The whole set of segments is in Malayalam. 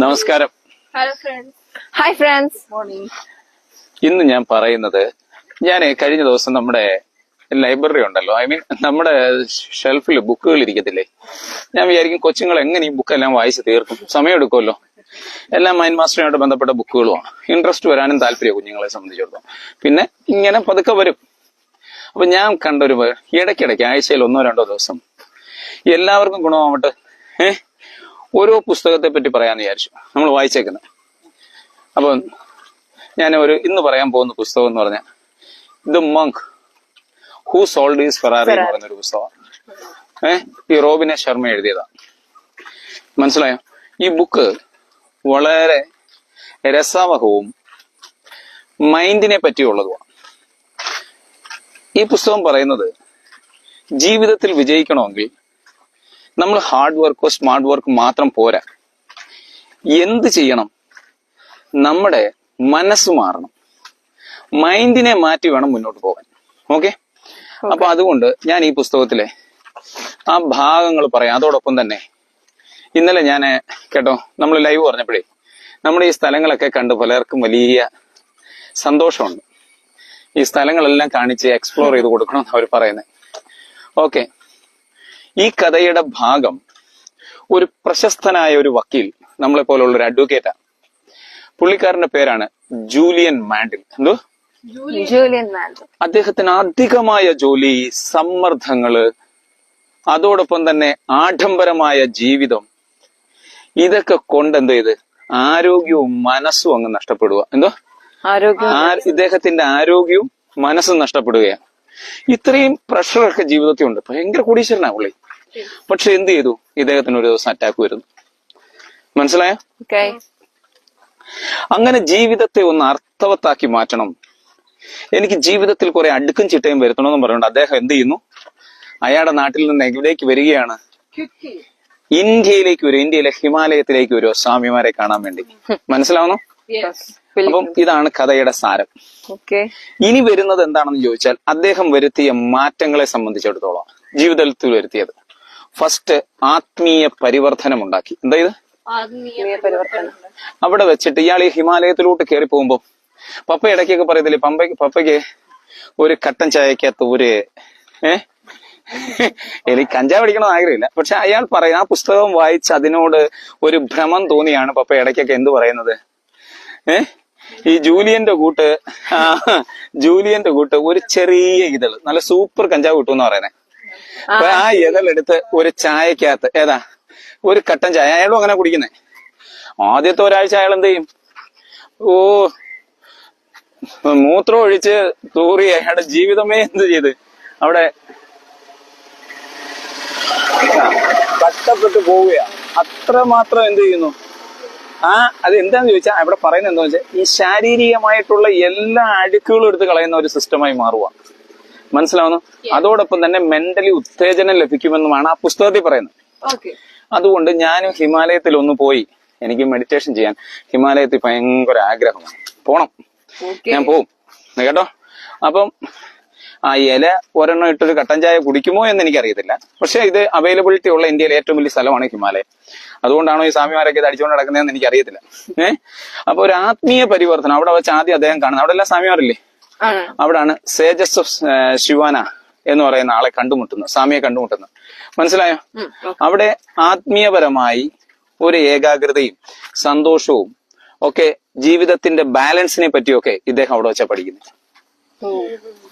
നമസ്കാരം. Hello friends hi friends morning ഇന്ന് ഞാൻ പറയുന്നത് ഞാൻ കഴിഞ്ഞ ദിവസം നമ്മുടെ ലൈബ്രറി ഉണ്ടല്ലോ. ഐ മീൻ നമ്മുടെ ഷെൽഫിൽ ബുക്കുകൾ ഇരിക്കത്തില്ലേ? ഞാൻ വിചാരിക്കും കൊച്ചുങ്ങൾ എങ്ങനെ ഈ ബുക്കെല്ലാം വായിച്ച് തീർക്കും? സമയം എടുക്കുമല്ലോ എല്ലാം മൈൻഡ് മാസ്റ്ററുമായിട്ട് ബന്ധപ്പെട്ട ബുക്കുകളുമാണ്. ഇൻട്രസ്റ്റ് വരാനും താല്പര്യം കുഞ്ഞുങ്ങളെ സംബന്ധിച്ചിടത്തോളം. പിന്നെ ഇങ്ങനെ പതുക്കെ വരും. അപ്പൊ ഞാൻ കണ്ടൊരു ഇടയ്ക്കിടയ്ക്ക് ആഴ്ചയിൽ ഒന്നോ രണ്ടോ ദിവസം എല്ലാവർക്കും ഗുണമാവട്ടെ. ഏഹ്? ഓരോ പുസ്തകത്തെ പറ്റി പറയാന്ന് വിചാരിച്ചു. നമ്മൾ വായിച്ചേക്കുന്നത് അപ്പൊ ഞാൻ ഒരു ഇന്ന് പറയാൻ പോകുന്ന പുസ്തകം എന്ന് പറഞ്ഞാൽ the monk who sold is Ferrari എന്ന് പറയുന്ന ഒരു പുസ്തകം. ഏഹ് ഈ റോബിനെ ശർമ്മ എഴുതിയതാ മനസ്സിലായോ? ഈ ബുക്ക് വളരെ രസാവഹവും മൈൻഡിനെ പറ്റിയുള്ളതുമാണ്. ഈ പുസ്തകം പറയുന്നത് ജീവിതത്തിൽ വിജയിക്കണമെങ്കിൽ നമ്മൾ ഹാർഡ് വർക്കോ സ്മാർട്ട് വർക്ക് മാത്രം പോരാ. എന്ത് ചെയ്യണം? നമ്മുടെ മനസ്സ് മാറണം. മൈൻഡിനെ മാറ്റി വേണം മുന്നോട്ട് പോകാൻ. ഓക്കെ? അപ്പൊ അതുകൊണ്ട് ഞാൻ ഈ പുസ്തകത്തിലെ ആ ഭാഗങ്ങൾ പറയാം. അതോടൊപ്പം തന്നെ ഇന്നലെ ഞാൻ കേട്ടോ നമ്മൾ ലൈവ് പറഞ്ഞപ്പോഴേ നമ്മുടെ ഈ സ്ഥലങ്ങളൊക്കെ കണ്ട് പലർക്കും വലിയ സന്തോഷമുണ്ട്. ഈ സ്ഥലങ്ങളെല്ലാം കാണിച്ച് എക്സ്പ്ലോർ ചെയ്ത് കൊടുക്കണം അവർ പറയുന്നത് ഓക്കെ. ഈ കഥയുടെ ഭാഗം ഒരു പ്രശസ്തനായ ഒരു വക്കീൽ നമ്മളെ പോലുള്ള ഒരു അഡ്വക്കേറ്റാ പുള്ളിക്കാരന്റെ പേരാണ് ജൂലിയൻ മാൻഡിൽ. എന്തോ? Julian Mantle. അദ്ദേഹത്തിന് അധികമായ ജോലി സമ്മർദ്ദങ്ങൾ അതോടൊപ്പം തന്നെ ആഡംബരമായ ജീവിതം. ഇതൊക്കെ കൊണ്ട് എന്ത് ചെയ്ത്? ആരോഗ്യവും മനസ്സും അങ്ങ് നഷ്ടപ്പെടുക എന്തോ? ഇദ്ദേഹത്തിന്റെ ആരോഗ്യവും മനസ്സും നഷ്ടപ്പെടുകയാണ്. ഇത്രയും പ്രഷറൊക്കെ ജീവിതത്തിൽ ഉണ്ട്. ഭയങ്കര കോടീശ്വരനാ പുള്ളി. പക്ഷെ എന്ത് ചെയ്തു? ഇദ്ദേഹത്തിന് ഒരു ദിവസം അറ്റാക്ക് വരുന്നു. മനസ്സിലായോ? ഓക്കെ അങ്ങനെ ജീവിതത്തെ ഒന്ന് അർത്ഥവത്താക്കി മാറ്റണം. എനിക്ക് ജീവിതത്തിൽ കുറെ അടുക്കും ചിട്ടയും വരുത്തണമെന്നും പറയുന്നുണ്ട് അദ്ദേഹം എന്ത് ചെയ്യുന്നു? അയാളുടെ നാട്ടിൽ നിന്ന് എവിടേക്ക് വരികയാണ്? ഇന്ത്യയിലേക്ക് വരും. ഇന്ത്യയിലെ ഹിമാലയത്തിലേക്ക് വരും. സ്വാമിമാരെ കാണാൻ വേണ്ടി. മനസ്സിലാവുന്നു? അപ്പം ഇതാണ് കഥയുടെ സാരം. ഓക്കെ ഇനി വരുന്നത് എന്താണെന്ന് ചോദിച്ചാൽ അദ്ദേഹം വരുത്തിയ മാറ്റങ്ങളെ സംബന്ധിച്ചിടത്തോളം ജീവിതത്തിൽ വരുത്തിയത്. ഫസ്റ്റ് ആത്മീയ പരിവർത്തനം ഉണ്ടാക്കി. എന്താ ഇത്? അവിടെ വെച്ചിട്ട് ഇയാൾ ഈ ഹിമാലയത്തിലോട്ട് കയറി പോകുമ്പോ പപ്പ ഇടയ്ക്കൊക്കെ പറയത്തില്ലേ പമ്പയ്ക്ക് പപ്പയ്ക്ക് ഒരു കട്ടൻ ചായക്കകത്ത് ഒരു ഏഹ് എനിക്ക് കഞ്ചാവ് അടിക്കണം ആഗ്രഹമില്ല. പക്ഷെ അയാൾ പറയും ആ പുസ്തകം വായിച്ച് അതിനോട് ഒരു ഭ്രമം തോന്നിയാണ് പപ്പ ഇടയ്ക്കൊക്കെ എന്ത് പറയുന്നത്. ഏഹ് ഈ ജൂലിയന്റെ കൂട്ട് ജൂലിയന്റെ കൂട്ട് ഒരു ചെറിയ ഇതൾ നല്ല സൂപ്പർ കഞ്ചാവ് കിട്ടും എന്ന് പറയുന്നത് അപ്പൊ ആ ഇതളെടുത്ത് ഒരു ചായക്കകത്ത് ഏതാ? ഒരു കട്ടൻ ചായ. അയാളും അങ്ങനെ കുടിക്കുന്നേ. ആദ്യത്തെ ഒരാഴ്ച അയാൾ എന്ത് ചെയ്യും? ഓ മൂത്രം ഒഴിച്ച് തൂറി അയാളുടെ ജീവിതമേ എന്ത് ചെയ്ത്? അവിടെ കഷ്ടപ്പെട്ട് പോവുകയാ അത്രമാത്രം എന്ത് ചെയ്യുന്നു? ആ അത് എന്താന്ന് ചോദിച്ചാൽ അവിടെ പറയുന്നത് എന്താ വെച്ചാൽ ഈ ശാരീരികമായിട്ടുള്ള എല്ലാ അടുക്കുകളും എടുത്ത് കളയുന്ന ഒരു സിസ്റ്റമായി മാറുക മനസ്സിലാവുന്നു? അതോടൊപ്പം തന്നെ മെന്റലി ഉത്തേജനം ലഭിക്കുമെന്നുമാണ് ആ പുസ്തകത്തിൽ പറയുന്നത്. അതുകൊണ്ട് ഞാനും ഹിമാലയത്തിൽ ഒന്ന് പോയി എനിക്ക് മെഡിറ്റേഷൻ ചെയ്യാൻ. ഹിമാലയത്തിൽ ഭയങ്കര ആഗ്രഹമാണ്. പോണം. ഞാൻ പോവും. കേട്ടോ? അപ്പം ആ ഇല ഒരെണ്ണം ഇട്ടൊരു കട്ടൻ ചായ കുടിക്കുമോ എന്ന് എനിക്കറിയത്തില്ല. പക്ഷെ ഇത് അവൈലബിലിറ്റി ഉള്ള ഇന്ത്യയിലെ ഏറ്റവും വലിയ സ്ഥലമാണ് ഹിമാലയം. അതുകൊണ്ടാണോ ഈ സ്വാമിമാരൊക്കെ ഇത് അടിച്ചുകൊണ്ട് നടക്കുന്നതെന്ന് എനിക്കറിയത്തില്ല. ഏഹ് അപ്പൊ ഒരു ആത്മീയ പരിവർത്തനം. അവിടെ വെച്ച് ആദ്യം അദ്ദേഹം കാണുന്നത്. അവിടെ എല്ലാം സ്വാമിമാരില്ലേ? അവിടാണ് സേജസ് ഓഫ് ശിവാന എന്ന് പറയുന്ന ആളെ കണ്ടുമുട്ടുന്നത് സ്വാമിയെ കണ്ടുമുട്ടുന്നത്. മനസ്സിലായോ? അവിടെ ആത്മീയപരമായി ഒരു ഏകാഗ്രതയും സന്തോഷവും ഒക്കെ ജീവിതത്തിന്റെ ബാലൻസിനെ പറ്റിയൊക്കെ ഇദ്ദേഹം അവിടെ വെച്ചാ പഠിക്കുന്നത്.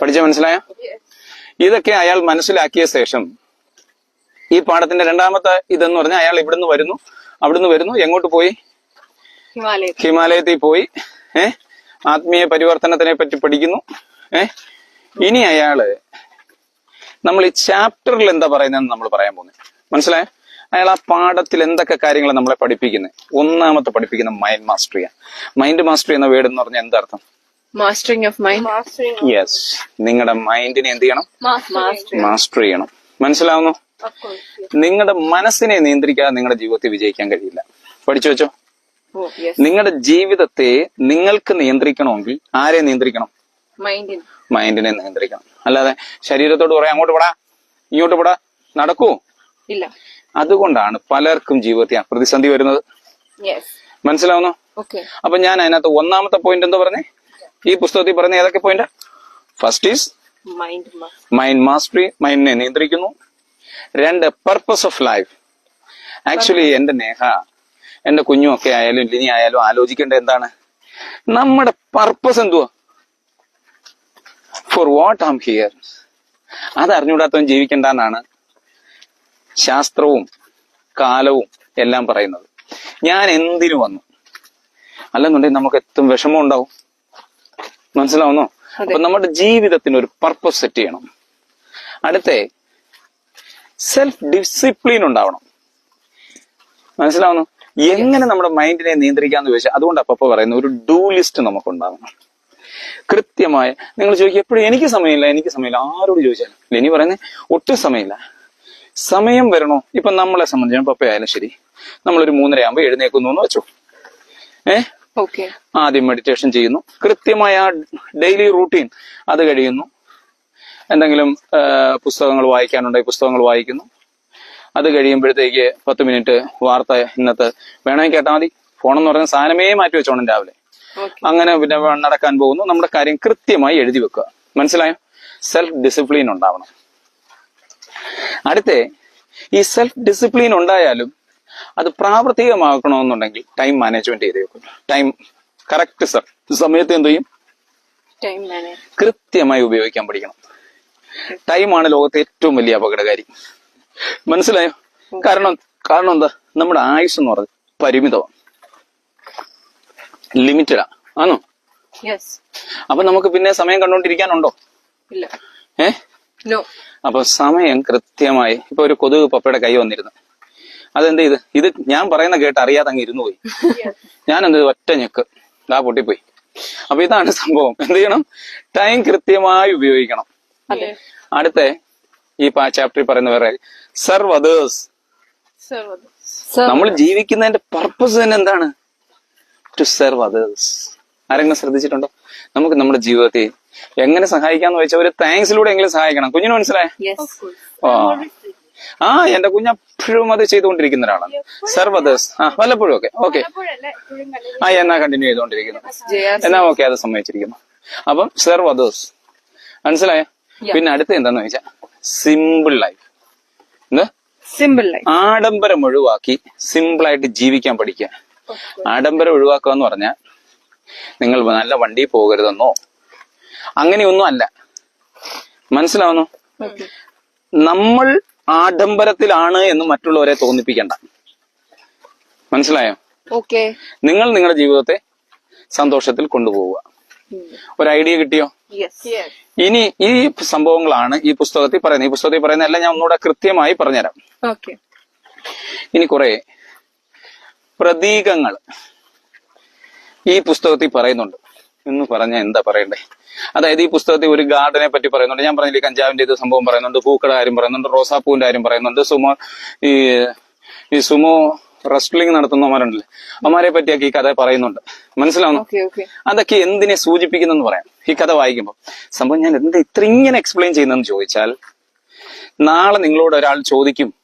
പഠിച്ച മനസ്സിലായോ? ഇതൊക്കെ അയാൾ മനസ്സിലാക്കിയ ശേഷം ഈ പാഠത്തിന്റെ രണ്ടാമത്തെ ഇതെന്ന് പറഞ്ഞാൽ അയാൾ ഇവിടുന്ന് വരുന്നു അവിടുന്ന് വരുന്നു എങ്ങോട്ട് പോയി? ഹിമാലയ ഹിമാലയത്തിൽ പോയി ഏ? ആത്മീയ പരിവർത്തനത്തിനെ പറ്റി പഠിക്കുന്നു. ഏ? ഇനി അയാൾ നമ്മൾ ഈ ചാപ്റ്ററിൽ എന്താ പറയുന്നതെന്ന് നമ്മൾ പറയാൻ പോകുന്നത് മനസ്സിലായോ? അയാൾ ആ പാഠത്തിൽ എന്തൊക്കെ കാര്യങ്ങൾ നമ്മളെ പഠിപ്പിക്കുന്നത് ഒന്നാമത്തെ പഠിപ്പിക്കുന്ന മൈൻഡ് മാസ്റ്ററിയാണ് മൈൻഡ് മാസ്റ്ററി എന്ന വേർഡ് എന്ന് പറഞ്ഞാൽ എന്താർത്ഥം മാസ്റ്ററിങ് ഓഫ് മൈൻഡ് യെസ് നിങ്ങളുടെ മൈൻഡിനെ എന്ത് ചെയ്യണം? മാസ്റ്റർ ചെയ്യണം. മനസ്സിലാവുന്നു? നിങ്ങളുടെ മനസ്സിനെ നിയന്ത്രിക്കാതെ നിങ്ങളുടെ ജീവിതത്തിൽ വിജയിക്കാൻ കഴിയില്ല. പഠിച്ചു വെച്ചോ? നിങ്ങളുടെ ജീവിതത്തെ നിങ്ങൾക്ക് നിയന്ത്രിക്കണമെങ്കിൽ ആരെ നിയന്ത്രിക്കണം? മൈൻഡിന് നിയന്ത്രിക്കണം. അല്ലാതെ ശരീരത്തോട് പറയാം അങ്ങോട്ട് പോടാ ഇങ്ങോട്ട് പോടാ നടക്കൂ. ഇല്ല. അതുകൊണ്ടാണ് പലർക്കും ജീവിതത്തിൽ പ്രതിസന്ധി വരുന്നത്. മനസ്സിലാവുന്നു? അപ്പൊ ഞാൻ അതിനകത്ത് ഒന്നാമത്തെ പോയിന്റ് എന്താ പറഞ്ഞേ? ഈ പുസ്തകത്തിൽ പറഞ്ഞ ഏതൊക്കെ point first is mind mind mastery മൈൻഡിനെ നിയന്ത്രിക്കുന്നു. രണ്ട് പർപ്പസ് ഓഫ് ലൈഫ് ആക്ച്വലി എന്റെ നേഹ എന്റെ കുഞ്ഞുമൊക്കെ ആയാലും ലിനി ആയാലും ആലോചിക്കേണ്ട എന്താണ്? നമ്മുടെ പർപ്പസ് എന്തുവാ? ഫോർ വാട്ട് ആം ഹിയർ അത് അറിഞ്ഞുകൂടാത്തവൻ ജീവിക്കണ്ടെന്നാണ് ശാസ്ത്രവും കാലവും എല്ലാം പറയുന്നത്. ഞാൻ എന്തിനു വന്നു? അല്ലെന്നുണ്ടെങ്കിൽ നമുക്ക് എത്തും വിഷമം ഉണ്ടാവും. മനസ്സിലാവുന്നോ? അപ്പൊ നമ്മുടെ ജീവിതത്തിന് ഒരു പർപ്പസ് സെറ്റ് ചെയ്യണം. അടുത്തേ സെൽഫ് ഡിസിപ്ലിൻ ഉണ്ടാവണം. മനസ്സിലാവുന്നു? എങ്ങനെ നമ്മുടെ മൈൻഡിനെ നിയന്ത്രിക്കാന്ന് ചോദിച്ചാൽ അതുകൊണ്ട് അപ്പപ്പോ പറയുന്ന ഒരു ഡൂ ലിസ്റ്റ് നമുക്ക് ഉണ്ടാവണം കൃത്യമായ നിങ്ങൾ ചോദിക്കുക എപ്പോഴും എനിക്ക് സമയമില്ല എനിക്ക് സമയമില്ല. ആരോട് ചോദിച്ചാലും. ഇനി പറയുന്നത് ഒട്ടും സമയമില്ല. സമയം വരണോ? ഇപ്പൊ നമ്മളെ സംബന്ധിച്ച് പപ്പയായാലും ശരി നമ്മളൊരു മൂന്നര ആകുമ്പോ എഴുന്നേക്കുന്നു എന്ന് വെച്ചു. ഏഹ് ഓക്കെ ആദ്യം മെഡിറ്റേഷൻ ചെയ്യുന്നു. കൃത്യമായ ഡെയിലി റൂട്ടീൻ അത് കഴിയുന്നു. എന്തെങ്കിലും പുസ്തകങ്ങൾ വായിക്കാനുണ്ടെങ്കിൽ പുസ്തകങ്ങൾ വായിക്കുന്നു. അത് കഴിയുമ്പോഴത്തേക്ക് പത്ത് മിനിറ്റ് വാർത്ത ഇന്നത്തെ വേണമെങ്കിൽ കേട്ടാൽ മതി. ഫോണെന്ന് പറയുന്ന സാധനമേ മാറ്റി വെച്ചോണം രാവിലെ. അങ്ങനെ പിന്നെ നടക്കാൻ പോകുന്നു. നമ്മുടെ കാര്യം കൃത്യമായി എഴുതി വെക്കുക. മനസ്സിലായോ? സെൽഫ് ഡിസിപ്ലിൻ ഉണ്ടാവണം. അടുത്തേ ഈ സെൽഫ് ഡിസിപ്ലിൻ ഉണ്ടായാലും അത് പ്രാവർത്തികമാക്കണമെന്നുണ്ടെങ്കിൽ ടൈം മാനേജ്മെന്റ് ചെയ്ത് വെക്കും ടൈം കറക്റ്റ് സർ സമയത്ത് എന്ത് ചെയ്യും? കൃത്യമായി ഉപയോഗിക്കാൻ പഠിക്കണം. ടൈമാണ് ലോകത്തെ ഏറ്റവും വലിയ അപകടകാരി. മനസ്സിലായോ? കാരണം കാരണം എന്താ? നമ്മുടെ ആയുസ് എന്ന് പറഞ്ഞത് പരിമിതമാണ്. ലിമിറ്റഡാ ആണോ? അപ്പൊ നമുക്ക് പിന്നെ സമയം കണ്ടോണ്ടിരിക്കാനുണ്ടോ ഇല്ല. ഏ? അപ്പൊ സമയം കൃത്യമായി ഇപ്പൊ ഒരു കൊതുക് പപ്പയുടെ കൈ വന്നിരുന്നു. അതെന്ത് ചെയ്ത്? ഇത് ഞാൻ പറയുന്ന കേട്ട് അറിയാതെ അങ്ങ് ഇരുന്നു പോയി. ഞാൻ എന്ത് ഒറ്റ ഞെക്ക്. ദാ പൊട്ടിപ്പോയി. അപ്പൊ ഇതാണ് സംഭവം. എന്ത് ചെയ്യണം? ടൈം കൃത്യമായി ഉപയോഗിക്കണം. അടുത്ത ഈ ചാപ്റ്ററിൽ പറയുന്ന വേറെ സർവ് അതേഴ്സ് നമ്മൾ ജീവിക്കുന്നതിന്റെ പർപ്പസ് തന്നെ എന്താണ്? ടു സെർവ് അതേഴ്സ് ആരെങ്കിലും ശ്രദ്ധിച്ചിട്ടുണ്ടോ? നമുക്ക് നമ്മുടെ ജീവിതത്തെ എങ്ങനെ സഹായിക്കാന്ന് വെച്ചാൽ ഒരു താങ്ക്സിലൂടെ എങ്കിലും സഹായിക്കണം. കുഞ്ഞിന് മനസ്സിലായ? യെസ് ആ. എന്റെ എന്റെ കുഞ്ഞപ്പോഴും അത് ചെയ്തുകൊണ്ടിരിക്കുന്ന ഒരാളാണ്. സെർവ് അതേഴ്സ് ആ വല്ലപ്പോഴും ഒക്കെ. ഓക്കെ. ആ എന്നാ കണ്ടിന്യൂ ചെയ്തുകൊണ്ടിരിക്കുന്നു. എന്നാ ഓക്കെ അത് സമ്മതിച്ചിരിക്കുന്നു. അപ്പം സെർവ് അതേഴ്സ് മനസ്സിലായ പിന്നെ അടുത്ത എന്താന്ന് വെച്ചാൽ സിമ്പിൾ ലൈഫ് എന്താ സിമ്പിൾ ആഡംബരം ഒഴിവാക്കി സിമ്പിളായിട്ട് ജീവിക്കാൻ പഠിക്കുക. ആഡംബരം ഒഴിവാക്കുക എന്ന് പറഞ്ഞാൽ നിങ്ങൾ നല്ല വണ്ടി പോകരുതെന്നോ അങ്ങനെയൊന്നും അല്ല. മനസ്സിലാവുന്നു? നമ്മൾ ആഡംബരത്തിലാണ് എന്ന് മറ്റുള്ളവരെ തോന്നിപ്പിക്കണ്ട. മനസ്സിലായോ? ഓക്കെ നിങ്ങൾ നിങ്ങളുടെ ജീവിതത്തെ സന്തോഷത്തിൽ കൊണ്ടുപോവുക. ഒരു ഐഡിയ കിട്ടിയോ? ഇനി ഈ സംഭവങ്ങളാണ് ഈ പുസ്തകത്തിൽ പറയുന്നത്. ഈ പുസ്തകത്തിൽ പറയുന്ന എല്ലാം ഞാൻ ഒന്നുകൂടെ കൃത്യമായി പറഞ്ഞുതരാം. ഓക്കെ ഇനി കുറെ പ്രതീകങ്ങൾ ഈ പുസ്തകത്തിൽ പറയുന്നുണ്ട്. എന്ന് പറഞ്ഞാൽ എന്താ പറയണ്ടേ? അതായത് ഈ പുസ്തകത്തിൽ ഒരു ഗാർഡനെ പറ്റി പറയുന്നുണ്ട്. ഞാൻ പറഞ്ഞില്ലേ കഞ്ചാവിന്റെ ഇത് സംഭവം പറയുന്നുണ്ട് പൂക്കട കാര്യം പറയുന്നുണ്ട് റോസാപ്പൂവിന്റെ കാര്യം പറയുന്നുണ്ട് സുമോ ഈ ഈ സുമോ റെസ്ലിംഗ് നടത്തുന്നവരുണ്ടല്ലേ അവന്മാരെ പറ്റിയൊക്കെ ഈ കഥ പറയുന്നുണ്ട്. മനസ്സിലാവുന്നു? ഓക്കെ ഓക്കെ അതൊക്കെ എന്തിനെ സൂചിപ്പിക്കുന്നെന്ന് പറയാം. ഈ കഥ വായിക്കുമ്പോൾ സംഭവം ഞാൻ എന്താ ഇത്ര ഇങ്ങനെ എക്സ്പ്ലെയിൻ ചെയ്യുന്നതെന്ന് ചോദിച്ചാൽ നാളെ നിങ്ങളോട് ഒരാൾ ചോദിക്കും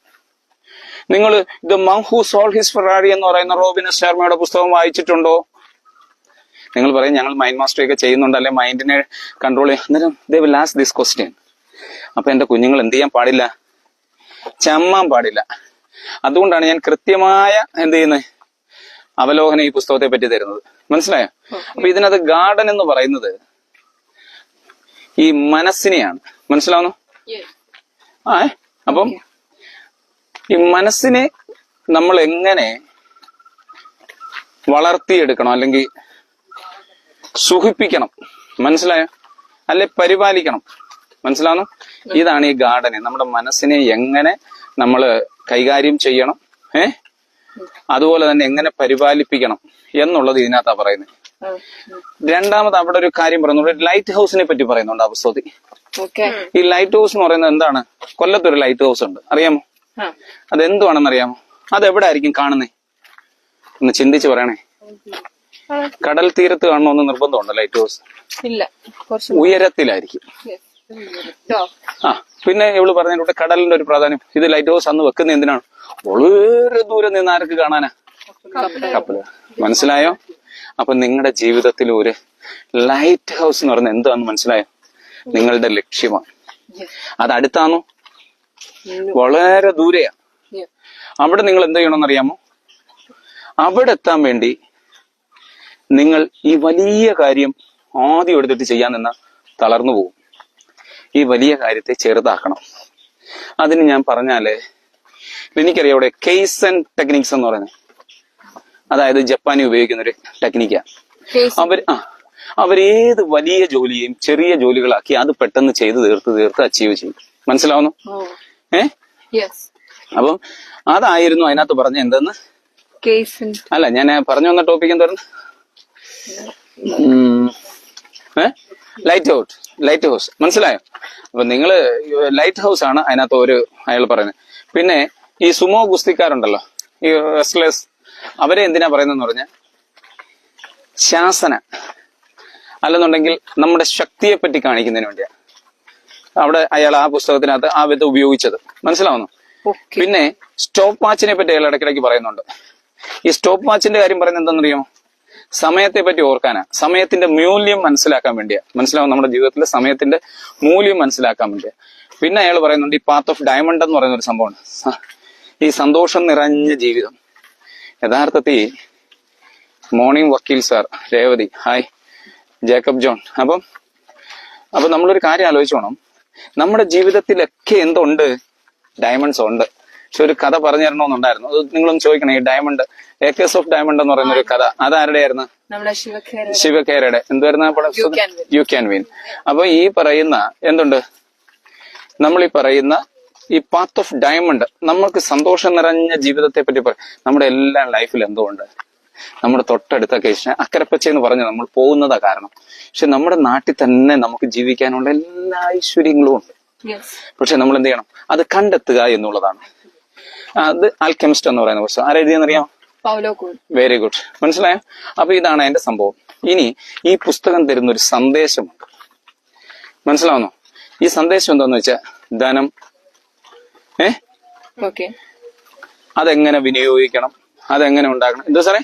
നിങ്ങൾ the monk who sold his Ferrari എന്ന് പറയുന്ന റോബിന് ശർമ്മയുടെ പുസ്തകം വായിച്ചിട്ടുണ്ടോ? നിങ്ങൾ പറയും ഞങ്ങൾ മൈൻഡ് മാസ്റ്ററി ഒക്കെ ചെയ്യുന്നുണ്ട് അല്ലെ? മൈൻഡിനെ കൺട്രോൾ ചെയ്യാൻ അന്നേരം they will ask this question അപ്പൊ എന്റെ കുഞ്ഞുങ്ങൾ എന്ത് ചെയ്യാൻ പാടില്ല? ചമ്മാൻ പാടില്ല. അതുകൊണ്ടാണ് ഞാൻ കൃത്യമായ എന്ത് ചെയ്യുന്നത്? അവലോകനം ഈ പുസ്തകത്തെ പറ്റി തരുന്നത്. മനസ്സിലായോ? അപ്പൊ ഇതിനകത്ത് ഗാർഡൻ എന്ന് പറയുന്നത് ഈ മനസ്സിനെയാണ്. മനസ്സിലാവുന്നു? ആ? അപ്പം ഈ മനസ്സിനെ നമ്മൾ എങ്ങനെ വളർത്തിയെടുക്കണം അല്ലെങ്കിൽ സുഖിപ്പിക്കണം? മനസ്സിലായോ? അല്ലെ പരിപാലിക്കണം? മനസ്സിലാവുന്നു? ഇതാണ് ഈ ഗാർഡന്. നമ്മുടെ മനസ്സിനെ എങ്ങനെ നമ്മൾ കൈകാര്യം ചെയ്യണം ഏ? അതുപോലെ തന്നെ എങ്ങനെ പരിപാലിപ്പിക്കണം എന്നുള്ളത് ഇതിനകത്താ പറയുന്നത്. രണ്ടാമത് അവിടെ ഒരു കാര്യം പറയുന്നുണ്ട് ലൈറ്റ് ഹൗസിനെ പറ്റി പറയുന്നുണ്ട് അവസ്തുതി ഈ ലൈറ്റ് ഹൗസ് എന്ന് പറയുന്നത് എന്താണ്? കൊല്ലത്തൊരു ലൈറ്റ് ഹൗസ് ഉണ്ട്. അറിയാമോ? ആ. അത് എന്തുവാണെന്ന് അറിയാമോ അത് എവിടെ ആയിരിക്കും കാണുന്നേ? ഒന്ന് ചിന്തിച്ച് പറയണേ. കടൽ തീരത്ത് കാണണമെന്ന് നിർബന്ധമുണ്ടോ ലൈറ്റ് ഹൗസ് ഇല്ല. ഉയരത്തിലായിരിക്കും. ആ. പിന്നെ ഇവൾ പറഞ്ഞിട്ട് കടലിന്റെ ഒരു പ്രാധാന്യം. ഇത് ലൈറ്റ് ഹൗസ് അന്ന് വെക്കുന്ന എന്തിനാണ്? വളരെ ദൂരം നിന്ന് ആർക്ക് കാണാനാ? കപ്പൽ മനസ്സിലായോ? അപ്പൊ നിങ്ങളുടെ ജീവിതത്തിൽ ഒരു ലൈറ്റ് ഹൗസ് എന്ന് പറയുന്നത് എന്താന്ന് മനസ്സിലായോ? നിങ്ങളുടെ ലക്ഷ്യമാണ്. അത് അടുത്താണോ? വളരെ ദൂരെയാ. അവിടെ നിങ്ങൾ എന്ത് ചെയ്യണമെന്ന് അറിയാമോ? അവിടെ എത്താൻ വേണ്ടി നിങ്ങൾ ഈ വലിയ കാര്യം ആദ്യം എടുത്തിട്ട് ചെയ്യാൻ നിന്ന തളർന്നു പോകും. ഈ വലിയ കാര്യത്തെ ചെറുതാക്കണം. അതിന് ഞാൻ പറഞ്ഞാൽ എനിക്കറിയാം ഇവിടെ കേസ് ആൻഡ് ടെക്നിക്സ് എന്ന് പറയുന്നത്. അതായത് ജപ്പാനിൽ ഉപയോഗിക്കുന്ന ഒരു ടെക്നിക്കാണ്. അവർ ആ അവരേത് വലിയ ജോലിയും ചെറിയ ജോലികളാക്കി അത് പെട്ടെന്ന് ചെയ്ത് തീർത്ത് തീർത്ത് അച്ചീവ് ചെയ്യും. മനസ്സിലാവുന്നു. ഏ. അപ്പം അതായിരുന്നു അതിനകത്ത് പറഞ്ഞ എന്തെന്ന്? അല്ല ഞാൻ പറഞ്ഞു വന്ന ടോപ്പിക് എന്തായിരുന്നു? ലൈറ്റ് ഔട്ട് ലൈറ്റ് ഹൗസ് മനസ്സിലായോ? അപ്പൊ നിങ്ങൾ ലൈറ്റ് ഹൗസ് ആണ് അതിനകത്ത് ഒരു അയാൾ പറയുന്നത്. പിന്നെ ഈ സുമോ ഗുസ്തിക്കാരുണ്ടല്ലോ? ഈ റെസ്ലേഴ്സ് അവരെ എന്തിനാ പറയുന്നതെന്ന് പറഞ്ഞാൽ ശാസന അല്ലെന്നുണ്ടെങ്കിൽ നമ്മുടെ ശക്തിയെ പറ്റി കാണിക്കുന്നതിന് വേണ്ടിയാ. അവിടെ അയാൾ ആ പുസ്തകത്തിനകത്ത് ആ വിധം ഉപയോഗിച്ചത്. മനസ്സിലാവുന്നു. പിന്നെ സ്റ്റോപ്പ് വാച്ചിനെ പറ്റി അയാൾ ഇടയ്ക്കിടയ്ക്ക് പറയുന്നുണ്ട്. ഈ സ്റ്റോപ്പ് വാച്ചിന്റെ കാര്യം പറയുന്നത് എന്താണെന്നറിയോ? സമയത്തെ പറ്റി ഓർക്കാനാ. സമയത്തിന്റെ മൂല്യം മനസ്സിലാക്കാൻ വേണ്ടിയാ. മനസ്സിലാവും നമ്മുടെ ജീവിതത്തിലെ സമയത്തിന്റെ മൂല്യം മനസ്സിലാക്കാൻ വേണ്ടിയാ. പിന്നെ അയാൾ പറയുന്നുണ്ട് ഈ പാത്ത് ഓഫ് ഡയമണ്ട് എന്ന് പറയുന്ന ഒരു സംഭവമാണ് ഈ സന്തോഷം നിറഞ്ഞ ജീവിതം. യഥാർത്ഥത്തിൽ മോർണിംഗ് വക്കീൽ sir Revathi. Hi. Jacob John. അപ്പം അപ്പൊ നമ്മളൊരു കാര്യം ആലോചിച്ചോണം നമ്മുടെ ജീവിതത്തിലൊക്കെ എന്തുണ്ട്? ഡയമണ്ട്സ് ഉണ്ട്. പക്ഷെ ഒരു കഥ പറഞ്ഞു തരണമെന്നുണ്ടായിരുന്നു അത് നിങ്ങളൊന്ന് ചോദിക്കണം ഈ ഡയമണ്ട് ഏക്കേഴ്സ് ഓഫ് ഡയമണ്ട് എന്ന് പറയുന്ന ഒരു കഥ. അതാരുടെയായിരുന്നു? ശിവഖേരയുടെ. എന്തുവായിരുന്നു ആ പടം? യു ക്യാൻ വിൻ അപ്പൊ ഈ പറയുന്ന എന്തുണ്ട്? നമ്മൾ ഈ പറയുന്ന ഈ പാത്ത് ഓഫ് ഡയമണ്ട് നമ്മൾക്ക് സന്തോഷം നിറഞ്ഞ ജീവിതത്തെ പറ്റി പറയാം നമ്മുടെ എല്ലാ ലൈഫിൽ എന്തുകൊണ്ട്? നമ്മുടെ തൊട്ടടുത്ത കേസ് അക്കരപ്പച്ച എന്ന് പറഞ്ഞ് നമ്മൾ പോകുന്നതാ കാരണം. പക്ഷെ നമ്മുടെ നാട്ടിൽ തന്നെ നമുക്ക് ജീവിക്കാനുള്ള എല്ലാ ഐശ്വര്യങ്ങളും ഉണ്ട്. പക്ഷെ നമ്മൾ എന്ത് ചെയ്യണം? അത് കണ്ടെത്തുക എന്നുള്ളതാണ്. അത് ആൽക്കെമിസ്റ്റ് എന്ന് പറയുന്ന പുസ്തകം ആരെഴുതിയെന്നറിയാം വെരി ഗുഡ് മനസ്സിലായോ? അപ്പൊ ഇതാണ് അതിന്റെ സംഭവം. ഇനി ഈ പുസ്തകം തരുന്ന ഒരു സന്ദേശമുണ്ട്. മനസ്സിലാവുന്നോ? ഈ സന്ദേശം എന്താന്ന് വെച്ചാൽ ധനം ഏ? ഓക്കെ. അതെങ്ങനെ വിനിയോഗിക്കണം? അതെങ്ങനെ ഉണ്ടാക്കണം? എന്തോ സാറേ?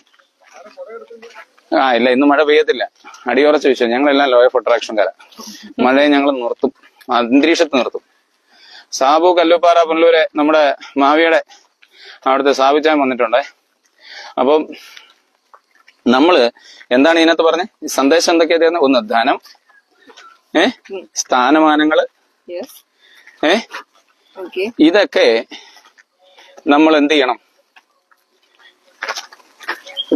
ആ ഇല്ല ഇന്ന് മഴ പെയ്യത്തില്ല. അടിയുറച്ച വിഷയം. ഞങ്ങളെല്ലാം ലോ ഓഫ് അട്രാക്ഷൻകാരാ മഴയെ ഞങ്ങൾ നിർത്തും. അന്തരീക്ഷത്ത് നിർത്തും. സാബു കല്ലുപ്പാറ പുനലൂരെ നമ്മുടെ മാവിയുടെ അവിടുത്തെ സ്ഥാപിച്ചാൻ വന്നിട്ടുണ്ടേ. അപ്പം നമ്മൾ എന്താണ് ഇതിനകത്ത് പറഞ്ഞ? സന്ദേശം എന്തൊക്കെയാ തരുന്നത് ഒന്ന് ധനം ഏ? സ്ഥാനമാനങ്ങൾ ഏ? ഇതൊക്കെ നമ്മൾ എന്ത് ചെയ്യണം?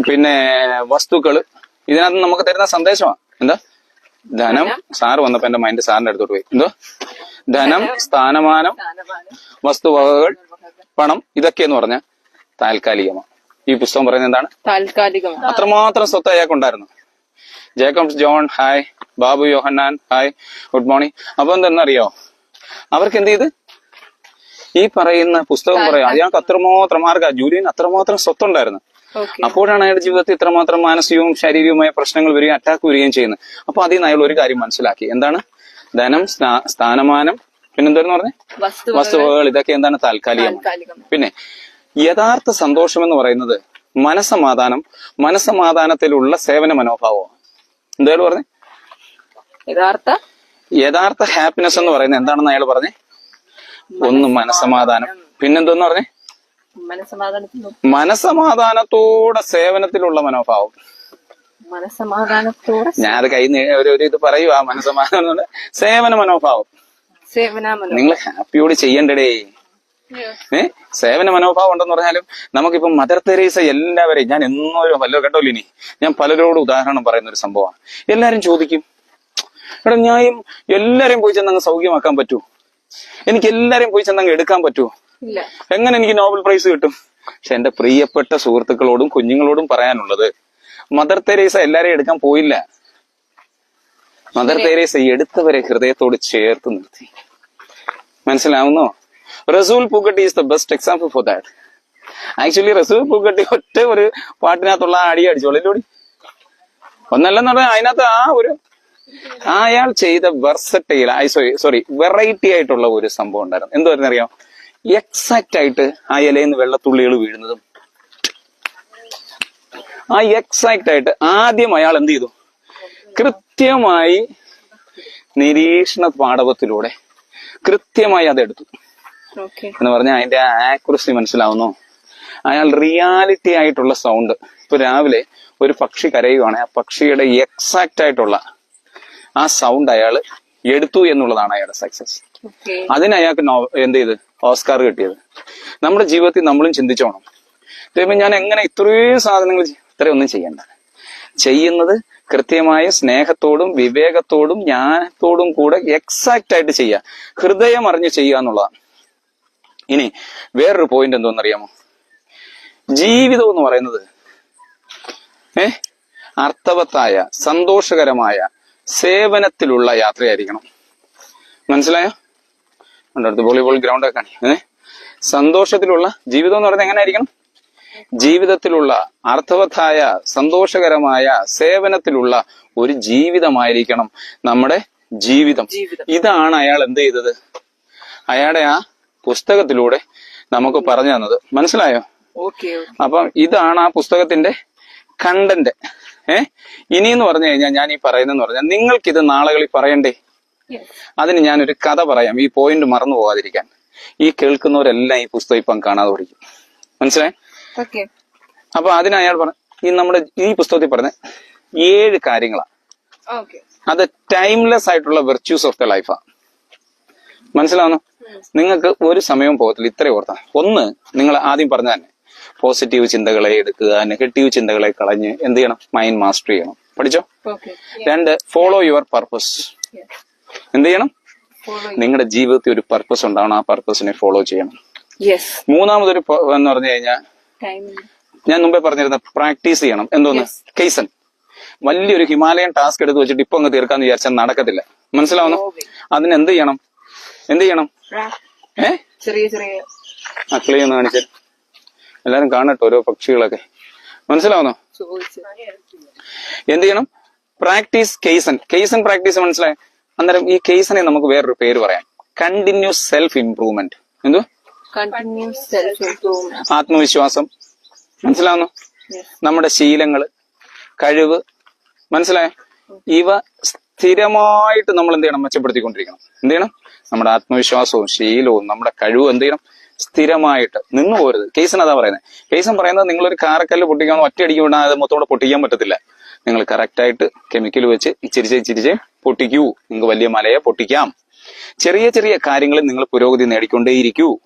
പിന്നെ വസ്തുക്കൾ ഇതിനകത്ത് നമുക്ക് തരുന്ന സന്ദേശമാണ് എന്താ? ധനം. സാറ് വന്നപ്പോ എന്റെ മൈൻഡ് സാറിന്റെ അടുത്തോട്ട് പോയി. എന്തോ? ധനം സ്ഥാനമാനം വസ്തുവകകൾ പണം ഇതൊക്കെ എന്ന് പറഞ്ഞാൽ താൽക്കാലികമാണ് ഈ പുസ്തകം പറയുന്നത് എന്താണ്? താൽക്കാലികമാണ്. അത്രമാത്രം സ്വത്ത് അയാൾക്കുണ്ടായിരുന്നു Jacobs John hi. Babu Yohannan hi. Good morning. അപ്പൊ എന്തെന്നറിയോ? അവർക്ക് എന്ത് ചെയ്ത്? ഈ പറയുന്ന പുസ്തകം പറയാം. അയാൾക്ക് അത്രമാത്രം ആർക്കാ ജൂലിയൻ അത്രമാത്രം സ്വത്തുണ്ടായിരുന്നു. അപ്പോഴാണ് അയാളുടെ ജീവിതത്തിൽ ഇത്രമാത്രം മാനസികവും ശാരീരികവുമായ പ്രശ്നങ്ങൾ വരികയും അറ്റാക്ക് വരികയും ചെയ്യുന്നത്. അപ്പൊ അതിൽ നിന്ന് അയാൾ ഒരു കാര്യം മനസ്സിലാക്കി. എന്താണ്? ധനം സ്ഥാ- സ്ഥാനമാനം പിന്നെന്തായിരുന്നു പറഞ്ഞേ? വസ്തു വസ്തുവകകൾ ഇതൊക്കെ എന്താണ്? താൽക്കാലികമാണ് താൽക്കാലികം. പിന്നെ യഥാർത്ഥ സന്തോഷം എന്ന് പറയുന്നത് മനസമാധാനം മനസമാധാനത്തിലുള്ള സേവന മനോഭാവമാണ്. എന്തായാലും പറഞ്ഞേ? യഥാർത്ഥ? യഥാർത്ഥ ഹാപ്പിനെസ് എന്ന് പറയുന്നത് എന്താണെന്ന് അയാൾ പറഞ്ഞേ? ഒന്ന് മനസമാധാനം പിന്നെന്തോന്ന് പറഞ്ഞേ? മനസമാധാനത്തോടെ സേവനത്തിലുള്ള മനോഭാവം. മനസമാധാനത്തോടെ ഞാൻ അത് കൈ ഒരു ഒരു ഇത് പറയൂ ആ മനസമാധാനം സേവന മനോഭാവം. സേവന നിങ്ങൾ ഹാപ്പിയോട് ചെയ്യണ്ടടേ. ഏ? സേവന മനോഭാവം ഉണ്ടെന്ന് പറഞ്ഞാലും നമുക്കിപ്പം മദർ തെരേസ എല്ലാവരെയും ഞാൻ എന്നോ വല്ലതും കേട്ടോ ഇനി ഞാൻ പലരോടും ഉദാഹരണം പറയുന്ന ഒരു സംഭവമാണ്. എല്ലാരും ചോദിക്കും. എടാ ഞാൻ എല്ലാരെയും പോയി ചെന്ന് സൗഖ്യമാക്കാൻ പറ്റൂ എനിക്ക് എല്ലാരെയും പോയി ചെന്നങ്ങ് എടുക്കാൻ പറ്റുമോ എങ്ങനെ എനിക്ക് നോബൽ പ്രൈസ് കിട്ടും? പക്ഷെ എന്റെ പ്രിയപ്പെട്ട സുഹൃത്തുക്കളോടും കുഞ്ഞുങ്ങളോടും പറയാനുള്ളത് മദർ തെരേസ എല്ലാരെയും എടുക്കാൻ പോയില്ല. മദർ തെരേസ എടുത്തവരെ ഹൃദയത്തോട് ചേർത്ത് നിർത്തി. മനസ്സിലാവുന്നോ? Resul Pookutty is the best example for that actually Resul Pookutty ഒറ്റ ഒരു പാട്ടിനകത്തുള്ള അടി അടിച്ചോളൂടി ഒന്നല്ലെന്ന് പറഞ്ഞാൽ അതിനകത്ത് ആ ഒരു അയാൾ ചെയ്ത വെർസറ്റൈൽ സോറി സോറി വെറൈറ്റി ആയിട്ടുള്ള ഒരു സംഭവം ഉണ്ടായിരുന്നു. എന്തുവായിരുന്നു അറിയാം എക്സാക്റ്റ് ആയിട്ട് ആ ഇലയിൽ നിന്ന് വെള്ളത്തുള്ളികൾ വീഴുന്നതും. ആ എക്സാക്റ്റ് ആയിട്ട് ആദ്യം അയാൾ എന്ത് ചെയ്തു? കൃത്യമായി നിരീക്ഷണ പാടവത്തിലൂടെ കൃത്യമായി അതെടുത്തു എന്ന് പറഞ്ഞാൽ അതിന്റെ ആക്യുറസി മനസ്സിലാവുന്നു. അയാൾ റിയാലിറ്റി ആയിട്ടുള്ള സൗണ്ട് ഇപ്പൊ രാവിലെ ഒരു പക്ഷി കരയുവാണ് ആ പക്ഷിയുടെ എക്സാക്റ്റ് ആയിട്ടുള്ള ആ സൗണ്ട് അയാൾ എടുത്തു എന്നുള്ളതാണ് അയാളുടെ സക്സസ് അതിന് അയാൾക്ക് നോ- എന്ത് ചെയ്ത്? ഓസ്കാർ കിട്ടിയത്. നമ്മുടെ ജീവിതത്തിൽ നമ്മളും ചിന്തിച്ചോണം. ദൈവം ഞാൻ എങ്ങനെ ഇത്രയും സാധനങ്ങൾ ഇത്രയൊന്നും ചെയ്യണ്ട. ചെയ്യുന്നത് കൃത്യമായ സ്നേഹത്തോടും വിവേകത്തോടും ജ്ഞാനത്തോടും കൂടെ എക്സാക്റ്റ് ആയിട്ട് ചെയ്യുക. ഹൃദയം അറിഞ്ഞ് ചെയ്യുക എന്നുള്ളതാണ്. ഇനി വേറൊരു പോയിന്റ് എന്തോന്നറിയാമോ? ജീവിതം എന്ന് പറയുന്നത് ഏ? അർത്ഥവത്തായ സന്തോഷകരമായ സേവനത്തിലുള്ള യാത്രയായിരിക്കണം. മനസ്സിലായോ? അടുത്ത് വോളിബോൾ ഗ്രൗണ്ട് ഒക്കെ ഏ? സന്തോഷത്തിലുള്ള ജീവിതം എന്ന് പറയുന്നത് എങ്ങനെ ആയിരിക്കണം ജീവിതത്തിലുള്ള അർത്ഥവത്തായ സന്തോഷകരമായ സേവനത്തിലുള്ള ഒരു ജീവിതമായിരിക്കണം നമ്മുടെ ജീവിതം. ഇതാണ് അയാൾ എന്ത് ചെയ്തത്? അയാളുടെ ആ പുസ്തകത്തിലൂടെ നമുക്ക് പറഞ്ഞു തന്നത്. മനസ്സിലായോ? അപ്പം ഇതാണ് ആ പുസ്തകത്തിന്റെ കണ്ടന്റ് ഏ? ഇനിയെന്ന് പറഞ്ഞു കഴിഞ്ഞാൽ ഞാൻ ഈ പറയുന്നതെന്ന് പറഞ്ഞാൽ നിങ്ങൾക്കിത് നാളുകളിൽ പറയണ്ടേ? അതിന് ഞാനൊരു കഥ പറയാം. ഈ പോയിന്റ് മറന്നു പോകാതിരിക്കാൻ. ഈ കേൾക്കുന്നവരെല്ലാം ഈ പുസ്തകം ഇപ്പം കാണാതെ പഠിക്കും മനസ്സിലായി അപ്പൊ അതിന് അയാൾ പറഞ്ഞു ഈ നമ്മുടെ ഈ പുസ്തകത്തിൽ പറഞ്ഞ ഏഴ് കാര്യങ്ങളാണ് അത് ടൈംലെസ് ആയിട്ടുള്ള വെർച്യൂസ് ഓഫ് ദ ലൈഫാ മനസ്സിലാവുന്നു? നിങ്ങൾക്ക് ഒരു സമയവും പോകത്തില്ല. ഇത്രയും ഓർത്താ ഒന്ന് നിങ്ങൾ ആദ്യം പറഞ്ഞ തന്നെ. പോസിറ്റീവ് ചിന്തകളെ എടുക്കുക നെഗറ്റീവ് ചിന്തകളെ കളഞ്ഞ് എന്ത് ചെയ്യണം? മൈൻഡ് മാസ്റ്റർ ചെയ്യണം. പഠിച്ചോ? രണ്ട് ഫോളോ യുവർ പർപ്പസ് എന്ത് ചെയ്യണം? നിങ്ങളുടെ ജീവിതത്തിൽ ഒരു പർപ്പസ് ഉണ്ടാവണം. ആ പർപ്പസിനെ ഫോളോ ചെയ്യണം. മൂന്നാമതൊരു എന്ന് പറഞ്ഞു കഴിഞ്ഞാൽ ഞാൻ മുമ്പേ പറഞ്ഞിരുന്ന പ്രാക്ടീസ് ചെയ്യണം. എന്തോന്ന്. കേസൻ വലിയൊരു ഹിമാലയൻ ടാസ്ക് എടുത്ത് വെച്ചിട്ട് ഇപ്പൊ അങ്ങ് തീർക്കാന്ന് വിചാരിച്ചാൽ നടക്കത്തില്ല. മനസ്സിലാവുന്നു? അതിന് എന്ത് ചെയ്യണം? എന്ത് ചെയ്യണം? ഏ? ചെറിയ ചെറിയ മക്കളെ ഒന്ന് കാണിച്ചു. എല്ലാരും കാണട്ടെ ഓരോ പക്ഷികളൊക്കെ. മനസ്സിലാവുന്നോ? എന്ത് ചെയ്യണം? പ്രാക്ടീസ് കേസൻ. കേസൻ പ്രാക്ടീസ് മനസ്സിലായി അന്നേരം ഈ കേസനെ നമുക്ക് വേറൊരു പേര് പറയാം. കണ്ടിന്യൂസ് സെൽഫ് ഇംപ്രൂവ്മെന്റ് എന്തു? കണ്ടിന്യൂസ് സെൽഫ് ഇംപ്രൂവ്മെന്റ് ആത്മവിശ്വാസം. മനസ്സിലാവുന്നു? നമ്മുടെ ശീലങ്ങൾ കഴിവ്. മനസ്സിലായോ? ഇവ സ്ഥിരമായിട്ട് നമ്മൾ എന്ത് ചെയ്യണം? മെച്ചപ്പെടുത്തിക്കൊണ്ടിരിക്കണം. എന്ത് ചെയ്യണം? നമ്മുടെ ആത്മവിശ്വാസവും ശീലവും നമ്മുടെ കഴിവും എന്ത് ചെയ്യണം? സ്ഥിരമായിട്ട് നിന്നു പോരുത്. കേസൻ അതാ പറയുന്നത് കേസൻ പറയുന്നത് നിങ്ങൾ ഒരു കാരക്കല്ല് പൊട്ടിക്കാൻ ഒറ്റയടിക്ക് വിടാൻ അത് മൊത്തം കൂടെ പൊട്ടിക്കാൻ പറ്റത്തില്ല. നിങ്ങൾ കറക്റ്റായിട്ട് കെമിക്കൽ വെച്ച് ഇച്ചിരിച്ച് ഇച്ചിരിച്ച് പൊട്ടിക്കൂ. നിങ്ങൾക്ക് വലിയ മലയെ പൊട്ടിക്കാം. ചെറിയ ചെറിയ കാര്യങ്ങളിൽ നിങ്ങൾ പുരോഗതി നേടിക്കൊണ്ടേയിരിക്കൂ.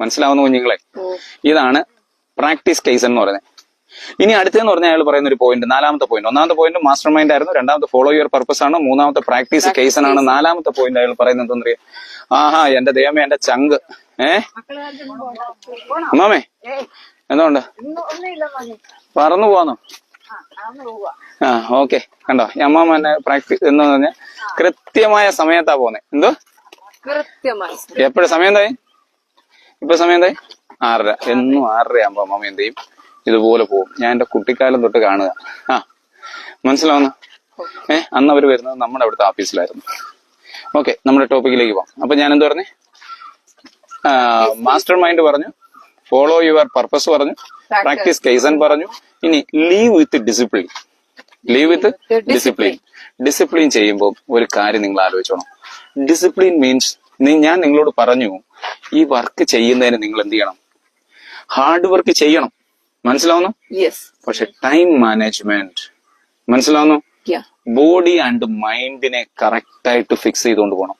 മനസ്സിലാവുന്ന കുഞ്ഞുങ്ങളെ? ഇതാണ് പ്രാക്ടീസ് കേസ് എന്ന് പറയുന്നത്. ഇനി അടുത്തെന്ന് പറഞ്ഞാൽ അയാൾ പറയുന്ന ഒരു പോയിന്റ് നാലാമത്തെ പോയിന്റ് ഒന്നാമത്തെ പോയിന്റ് മാസ്റ്റർ മൈൻഡ് ആയിരുന്നു. രണ്ടാമത്തെ ഫോളോ യുവർ പർപ്പസ് ആണ്. മൂന്നാമത്തെ പ്രാക്ടീസ് കേസൻ ആണ്. നാലാമത്തെ പോയിന്റ് അയാൾ പറയുന്നത് എന്താ പറയുക ആഹാ എന്റെ ദൈവമേ എന്റെ ചങ്ക്. ഏ? അമ്മാമേ എന്തുകൊണ്ട്? പറന്നു പോവാന്നോ? ആ ഓക്കെ. കണ്ടോ? അമ്മ അമ്മാമ എന്നെ പ്രാക്ടീസ് എന്ന് പറഞ്ഞാൽ കൃത്യമായ സമയത്താ പോന്നെ. എന്തോ? എപ്പോഴും സമയം എന്തായി? ഇപ്പൊ സമയം എന്തായി? ആറര. എന്നും ആറര ആകുമ്പോ അമ്മ എന്ത് ചെയ്യും? ഇതുപോലെ പോകും ഞാൻ എന്റെ കുട്ടിക്കാലം തൊട്ട് കാണുക. ആ മനസ്സിലാവുന്ന? ഏഹ് അന്ന് അവർ വരുന്നത് നമ്മുടെ അവിടുത്തെ ഓഫീസിലായിരുന്നു ഓക്കെ നമ്മുടെ ടോപ്പിക്കിലേക്ക് പോവാം അപ്പൊ ഞാൻ എന്ത് പറഞ്ഞു? മാസ്റ്റർ മൈൻഡ് പറഞ്ഞു ഫോളോ യുവർ പർപ്പസ് പറഞ്ഞു പ്രാക്ടീസ് കേസൻ പറഞ്ഞു. ഇനി live with discipline live with discipline discipline ചെയ്യുമ്പോൾ ഒരു കാര്യം നിങ്ങൾ ആലോചിച്ചോണം. ഡിസിപ്ലിൻ മീൻസ് ഞാൻ നിങ്ങളോട് പറഞ്ഞു ഈ വർക്ക് ചെയ്യുന്നതിന് നിങ്ങൾ എന്ത് ചെയ്യണം? ഹാർഡ് വർക്ക് ചെയ്യണം. മനസ്സിലാവുന്നു? പക്ഷെ ടൈം മാനേജ്മെന്റ് മനസ്സിലാവുന്നു? ബോഡി ആൻഡ് മൈൻഡിനെ കറക്റ്റ് ആയിട്ട് ഫിക്സ് ചെയ്തുകൊണ്ട് പോകണം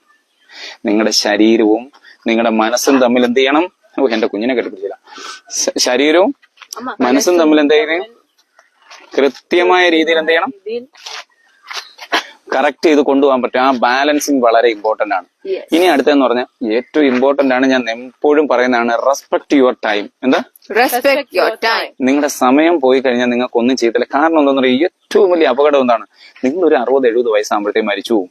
നിങ്ങളുടെ ശരീരവും നിങ്ങളുടെ മനസ്സും തമ്മിൽ എന്ത് ചെയ്യണം? ഓ എന്റെ കുഞ്ഞിനെ കെട്ടിപ്പിടിച്ചില്ല. ശരീരവും മനസ്സും തമ്മിൽ എന്ത് ചെയ്യണം കൃത്യമായ രീതിയിൽ എന്ത് ചെയ്യണം? കറക്റ്റ് ചെയ്ത് കൊണ്ടുപോകാൻ പറ്റും. ആ ബാലൻസിങ് വളരെ ഇമ്പോർട്ടന്റ് ആണ്. ഇനി അടുത്തെന്ന് പറഞ്ഞാൽ ഏറ്റവും ഇമ്പോർട്ടന്റ് ആണ് ഞാൻ എപ്പോഴും പറയുന്നതാണ് റെസ്പെക്ട് യുവർ ടൈം എന്താ? റെസ്പെക്ട് യുവർ ടൈം നിങ്ങളുടെ സമയം പോയി കഴിഞ്ഞാൽ നിങ്ങൾക്ക് ഒന്നും ചെയ്തില്ല കാരണം എന്താണെന്ന് പറയുക ഏറ്റവും വലിയ അപകടം എന്താണ്? നിങ്ങൾ ഒരു അറുപത് എഴുപത് വയസ്സാകുമ്പോഴത്തേക്ക് മരിച്ചു പോകും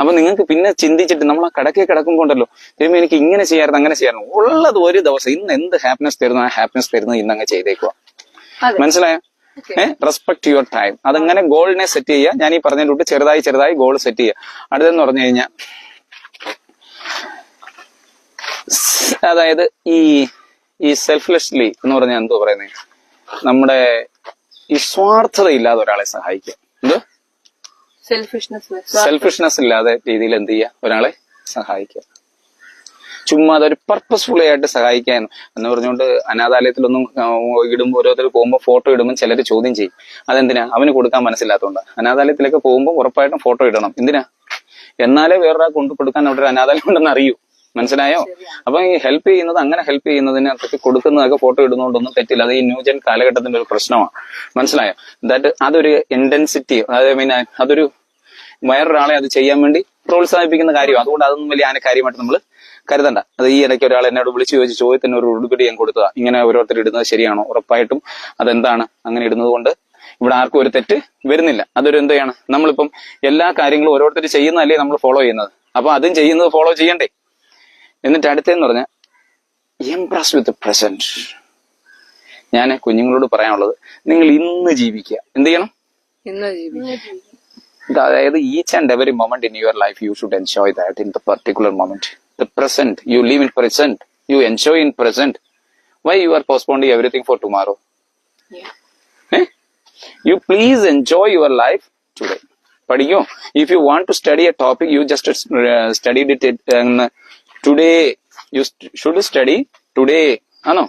അപ്പൊ നിങ്ങൾക്ക് പിന്നെ ചിന്തിച്ചിട്ട് നമ്മൾ ആ കടക്കെ കിടക്കുമ്പോൾ ഉണ്ടല്ലോ തിരുമ്പോ എനിക്ക് ഇങ്ങനെ ചെയ്യാറുണ്ട് അങ്ങനെ ചെയ്യാറുണ്ട് ഉള്ളത് ഒരു ദിവസം ഇന്ന് എന്ത് ഹാപ്പിനെസ് തരുന്നു ആ ഹാപ്പിനെസ് തരുന്നത് ഇന്ന് അങ്ങ് ചെയ്തേക്കുക മനസ്സിലായോ? റെസ്പെക്ട് യുവർ ടൈം അതങ്ങനെ ഗോളിനെ സെറ്റ് ചെയ്യുക. ഞാൻ ഈ പറഞ്ഞതിലൂട്ട് ചെറുതായി ചെറുതായി ഗോൾ സെറ്റ് ചെയ്യുക. അടുത്തെന്ന് പറഞ്ഞു കഴിഞ്ഞാൽ അതായത് ഈ ഈ സെൽഫ്ലെസ്ലി എന്ന് പറഞ്ഞാൽ എന്തോ പറയുന്നത് നമ്മുടെ ഈ സ്വാർത്ഥത ഇല്ലാതെ ഒരാളെ സഹായിക്കുക. എന്തോ? സെൽഫിഷ്നെസ് ഇല്ലാതെ രീതിയിൽ എന്ത് ചെയ്യുക ഒരാളെ സഹായിക്കുക. ചുമ്മാ അതൊരു പർപ്പസ്ഫുള്ളി ആയിട്ട് സഹായിക്കാൻ എന്ന് പറഞ്ഞുകൊണ്ട് അനാഥാലയത്തിലൊന്നും ഇടുമ്പോൾ ഓരോരുത്തർ പോകുമ്പോൾ ഫോട്ടോ ഇടുമ്പോൾ ചിലർ ചോദ്യം ചെയ്യും. അതെന്തിനാ? അവന് കൊടുക്കാൻ മനസ്സിലാത്തതുകൊണ്ട് അനാഥാലയത്തിലൊക്കെ പോകുമ്പോൾ ഉറപ്പായിട്ടും ഫോട്ടോ ഇടണം. എന്തിനാ? എന്നാലേ വേറൊരാൾ കൊണ്ടു കൊടുക്കാൻ അവിടെ ഒരു അനാഥാലയം ഉണ്ടെന്ന് അറിയൂ. മനസ്സിലായോ? അപ്പൊ ഈ ഹെൽപ്പ് ചെയ്യുന്നത് അങ്ങനെ ഹെൽപ്പ് ചെയ്യുന്നതിന് അതൊക്കെ കൊടുക്കുന്നതൊക്കെ ഫോട്ടോ ഇടുന്നതുകൊണ്ടൊന്നും തെറ്റില്ല. അത് ഈ ന്യൂജൻ കാലഘട്ടത്തിന്റെ ഒരു പ്രശ്നമാണ് മനസ്സിലായോ? ദാറ്റ് അതൊരു ഇന്റൻസിറ്റി അതായത് മീൻ അതൊരു വേറൊരാളെ അത് ചെയ്യാൻ വേണ്ടി പ്രോത്സാഹിപ്പിക്കുന്ന കാര്യം അതുകൊണ്ട് അതൊന്നും വലിയ ആന കാര്യമായിട്ട് നമ്മൾ കരുതണ്ട. അത് ഈ ഇടയ്ക്ക് ഒരാൾ എന്നോട് വിളിച്ചു ചോദിച്ചു ചോദ്യത്തിന് ഒരു ഉടുപിടി ഞാൻ കൊടുത്തതാ. ഇങ്ങനെ ഓരോരുത്തർ ഇടുന്നത് ശരിയാണോ? ഉറപ്പായിട്ടും അതെന്താണ്? അങ്ങനെ ഇടുന്നത് കൊണ്ട് ഇവിടെ ആർക്കും ഒരു തെറ്റ് വരുന്നില്ല. അതൊരു എന്താണ് നമ്മളിപ്പം എല്ലാ കാര്യങ്ങളും ഓരോരുത്തർ ചെയ്യുന്നതല്ലേ നമ്മൾ ഫോളോ ചെയ്യുന്നത്. അപ്പൊ അതും ചെയ്യുന്നത് ഫോളോ ചെയ്യണ്ടേ? എന്നിട്ട് അടുത്തെന്ന് പറഞ്ഞാൽ എംപ്രസ് വിത്ത് പ്രസന്റ് ഞാൻ കുഞ്ഞുങ്ങളോട് പറയാനുള്ളത് നിങ്ങൾ ഇന്ന് ജീവിക്കുക. എന്ത് ചെയ്യണം? ഇന്ന് ജീവിക്കുക. അതായത് each and every moment in your life you should enjoy that in the particular moment the present you live in present you enjoy in present why you are postponing everything for tomorrow you please enjoy your life today പഠിക്കോ. If you want to study a topic you just study it today you should study today ആണോ?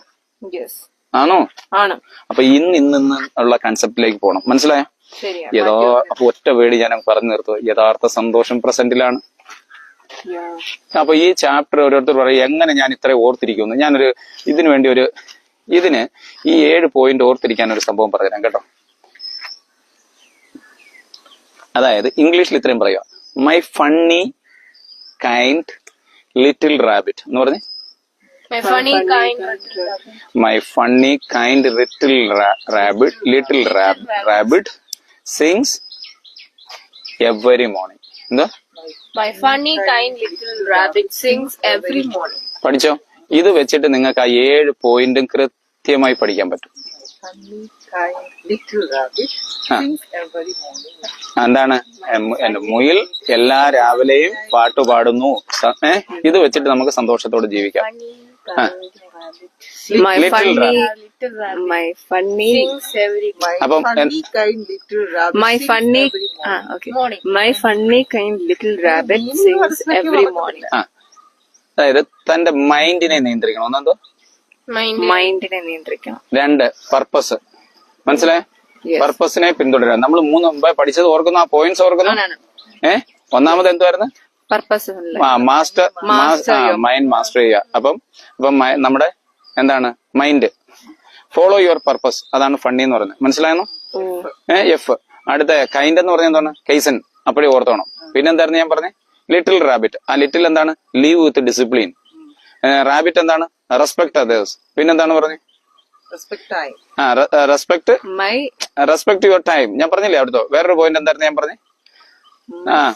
ആണോ? ആണ്. അപ്പൊ ഇന്ന് ഇന്ന് ഇന്ന് ഉള്ള കൺസെപ്റ്റിലേക്ക് പോകണം മനസ്സിലായോ? യഥാ അപ്പൊ ഒറ്റ വേടി ഞാൻ പറഞ്ഞു നിർത്തുക യഥാർത്ഥ സന്തോഷം പ്രസന്റിലാണ്. അപ്പൊ ഈ ചാപ്റ്റർ ഓരോരുത്തർ പറയും എങ്ങനെ ഞാൻ ഇത്ര ഓർത്തിരിക്കുന്നു? ഞാനൊരു ഇതിനു വേണ്ടി ഒരു ഇതിന് ഈ ഏഴ് പോയിന്റ് ഓർത്തിരിക്കാൻ ഒരു സംഭവം പറഞ്ഞുതരാം കേട്ടോ. അതായത് ഇംഗ്ലീഷിൽ ഇത്രയും പറയുക my funny kind little rabbit എന്ന് പറഞ്ഞ്? My funny kind. My funny kind little rabbit little rabbit sings every morning എന്താ? My funny kind little rabbit sings every morning പഠിച്ചോ? ഇത് വെച്ചിട്ട് നിങ്ങൾക്ക് ആ ഏഴ് പോയിന്റും കൃത്യമായി പഠിക്കാൻ പറ്റും. Little rabbit sings every morning. എന്താണ്? മുയിൽ എല്ലാ രാവിലെയും പാട്ട് പാടുന്നു. സ- ഏ? ഇത് വെച്ചിട്ട് നമുക്ക് സന്തോഷത്തോടെ ജീവിക്കാം. അപ്പം kind my funny. My funny kind little rabbit sings every. Morning അതായത് തന്റെ മൈൻഡിനെ നിയന്ത്രിക്കണം. ഒന്നെന്തോ. മൈൻഡിനെ നിയന്ത്രിക്കണം. രണ്ട് പർപ്പസ് മനസ്സിലായോ? Yes. പർപ്പസിനെ പിന്തുടരുക. നമ്മൾ മൂന്ന് മുമ്പേ പഠിച്ചത് ഓർക്കുന്നു ആ പോയിന്റ്സ് ഓർക്കുന്നു? ഏ? ഒന്നാമത് എന്തുവായിരുന്നു? പർപ്പസ് മാസ്റ്റർ മൈൻഡ് മാസ്റ്റർ ചെയ്യുക. അപ്പം അപ്പം നമ്മുടെ എന്താണ്? മൈൻഡ് ഫോളോ യുവർ പർപ്പസ് അതാണ് ഫണ്ണി എന്ന് പറയുന്നത്. മനസ്സിലായോ ഏ എഫ് അടുത്ത കൈൻഡ് എന്ന് പറഞ്ഞ എന്താണ്? കൈസൻ അപ്പോഴേ ഓർത്തോണം. പിന്നെ പിന്നെന്തായിരുന്നു ഞാൻ പറഞ്ഞേ? ലിറ്റിൽ റാബിറ്റ് ആ ലിറ്റിൽ എന്താണ്? ലീവ് വിത്ത് ഡിസിപ്ലിൻ റാബിറ്റ് എന്താണ്? റെസ്പെക്ട് അതേഴ്സ് പിന്നെന്താണ് time. ആ respect my respect your time ഞാൻ പറഞ്ഞില്ലേ അവിടുത്തെ വേറൊരു പോയിന്റ് എന്തായിരുന്നു ഞാൻ പറഞ്ഞു? ആ.